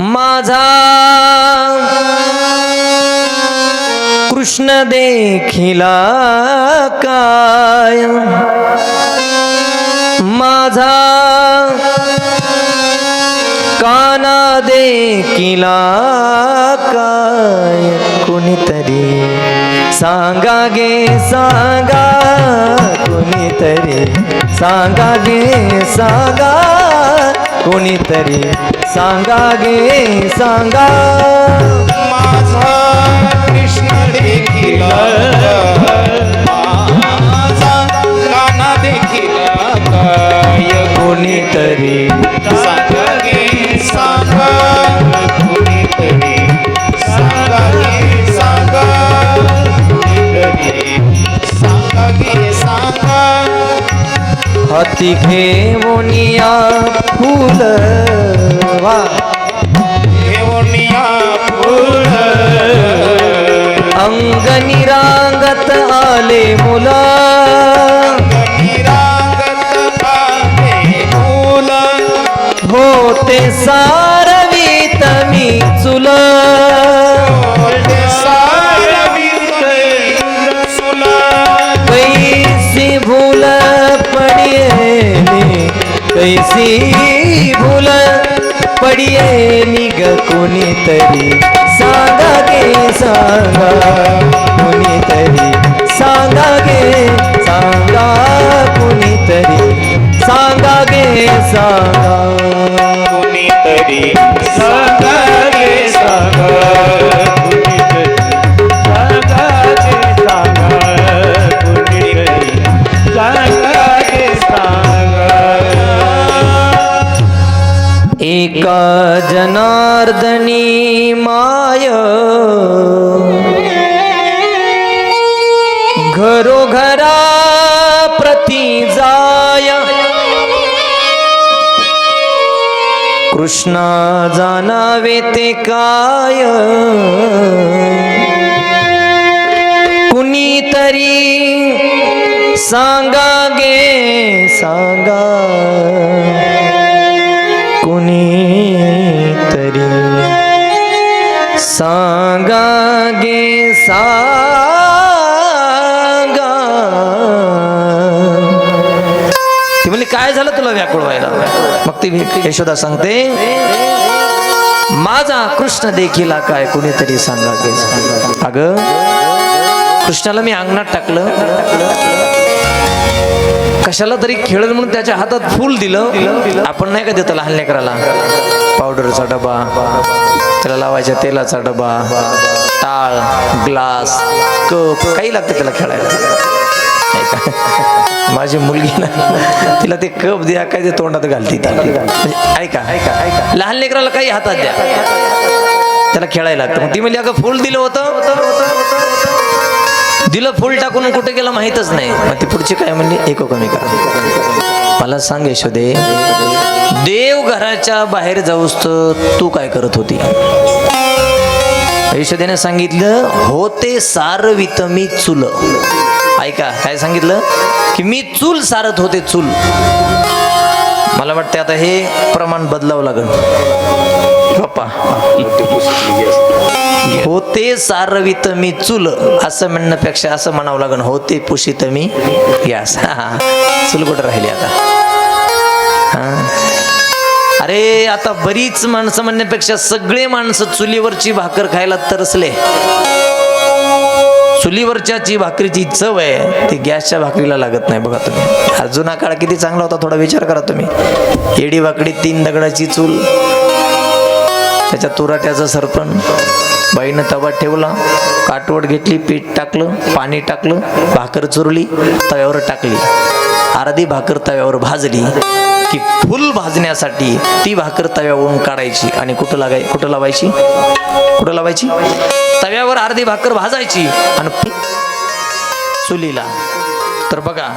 माझा कृष्ण देखिला काय? माझा काना देखिला काय? कोणीतरी सांगा गे सांगा. कोणीतरी सांगा गे सांगा. कोणीतरी सांगा गे सांगा. माझा कृष्ण देखील माझा गाणा देखील कोणीतरी. सांगा गे सांगा. कोणी तरी सांगा हाती घेऊनिया फुल वा. घेऊनिया फुल. अंगणी रांगत आले मुला. निरागत आले फुल होते सारवीत माझी भूल पडिये निग कोणीतरी सांगा गे सांगा कोणीतरी एका जनार्दनी माय। घरोघरा प्रति जाय। कृष्णा जाणावे ते काय। कुणीतरी सांगा गे सांगा। सांगा गे सांगा. ती म्हणली काय झालं तुला व्याकुळ व्हायला? मग ती यशोदा सांगते माझा कृष्ण देखील काय कुणीतरी सांगा गे सांगा. अगं कृष्णाला मी अंगणात टाकलं. कशाला तरी खेळल म्हणून त्याच्या हातात फूल दिलं. आपण नाही का देतो लहान लेकराला? पावडरचा डबा. त्याला लावायच्या तेलाचा डबा टाळ ग्लास कप काही लागतं त्याला खेळायला. माझी मुलगी ना तिला ते कप द्या काय ते तोंडात घालते ऐका ऐका ऐका लहान लेकराला काही हातात द्या. त्याला खेळायला लागतं. मग ती म्हणजे अगं फुल दिलं होतं. दिलं फुल टाकून कुठे गेलं माहीतच नाही. मग ती पुढची काय म्हणली? एको कमी करा. मला सांग यशोदे देव घराच्या बाहेर जाऊस तर तू काय करत होती? यशोदेने सांगितलं होते सारवित मी चुल. ऐका काय सांगितलं? की मी चूल सारत होते चूल. मला वाटते आता हे प्रमाण बदलावं लागेल. बाप्पा. होते. सारवित मी चुल असं म्हणण्यापेक्षा असं म्हणावं लागण होते पुशीत मी गॅस चूल कुठं राहिली आता? हा. अरे आता बरीच माणसं म्हणण्यापेक्षा सगळे माणसं चुलीवरची भाकर खायला तरसले. चुलीवरच्या भाकरीची चव आहे ती गॅसच्या भाकरीला लागत नाही बघा तुम्ही. हा जुना काळ किती चांगला होता थोडा विचार करा तुम्ही. एडी भाकडी तीन दगडाची चूल त्याच्या तुराट्याचं सरपण. बाईनं तवा ठेवला काटवड घेतली पीठ टाकलं पाणी टाकलं भाकर चुरली तव्यावर टाकली. अर्धी भाकर तव्यावर भाजली की फुल भाजण्यासाठी ती भाकर तव्यावरून काढायची आणि कुठं लागाय कुठं लावायची? कुठं लावायची? तव्यावर अर्धी भाकर भाजायची आणि चुलीला. तर बघा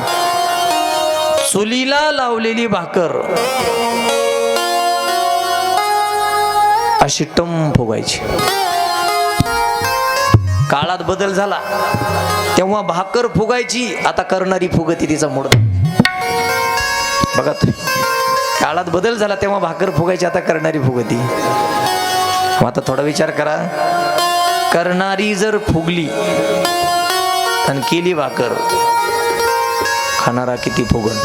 चुलीला लावलेली भाकर अशी टम फुगायची काळात बदल झाला. तेव्हा भाकर फुगायची आता करणारी फुगती तिचा मोड. बघा तुम्ही. काळात बदल झाला तेव्हा भाकर फुगायची आता करणारी फुगती. आता थोडा विचार करा. करणारी जर फुगली आणि केली भाकर खाणारा किती फुगण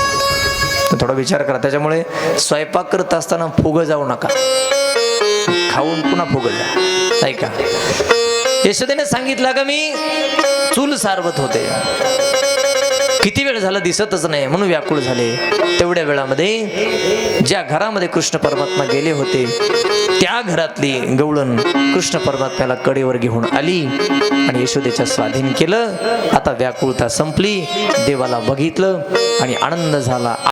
थोडा विचार करा. त्याच्यामुळे स्वयंपाक करत असताना फुग जाऊ नका. खाऊन पुन्हा फुग जा. यशोदेने सांगितलं का मी चूल सारवत होते. किती वेळ झाला दिसतच नाही म्हणून व्याकुळ झाले. तेवढ्या वेळामध्ये ज्या घरामध्ये कृष्ण परमात्मा गेले होते त्या घरातली गवळण कृष्ण परमात्म्याला कडेवर घेऊन आली आणि यशोदेच्या स्वाधीन केलं. आता व्याकुळता संपली देवाला बघितलं आणि आनंद झाला.